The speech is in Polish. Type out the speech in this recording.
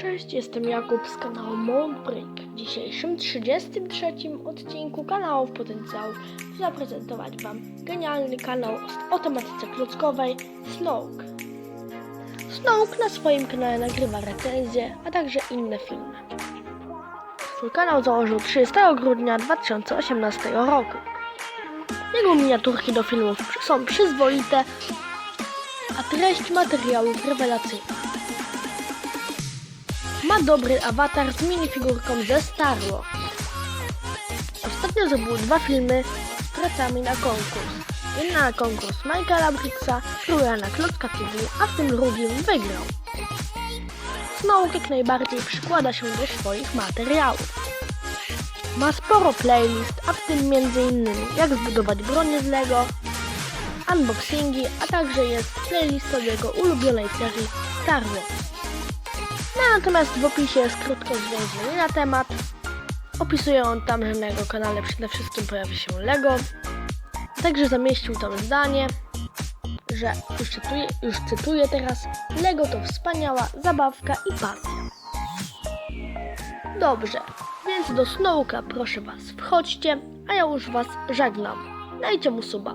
Cześć, jestem Jakub z kanału Mount Break. W dzisiejszym 33 odcinku kanałów Potencjał zaprezentować Wam genialny kanał o tematyce klockowej Snoke. Snoke na swoim kanale nagrywa recenzje, a także inne filmy. Swój kanał założył 30 grudnia 2018 roku. Jego miniaturki do filmów są przyzwoite, a treść materiałów rewelacyjna. Dobry awatar z minifigurką ze Star Wars. Ostatnio zrobił dwa filmy z pracami na konkurs. Jeden na konkurs Michaela Bricksa, druga na Klocka TV, a w tym drugim wygrał. Snow jak najbardziej przykłada się do swoich materiałów. Ma sporo playlist, a w tym m.in. jak zbudować bronię z Lego, unboxingi, a także jest playlist od jego ulubionej serii Star Wars. No, natomiast w opisie jest krótko zwięźlenie na temat. Opisuje on tam, że na jego kanale przede wszystkim pojawi się Lego. Także zamieścił tam zdanie, że już cytuję, już cytuję teraz Lego to wspaniała zabawka i pasja. Dobrze, więc do Snowka proszę Was wchodźcie, a ja już Was żegnam. Dajcie mu suba.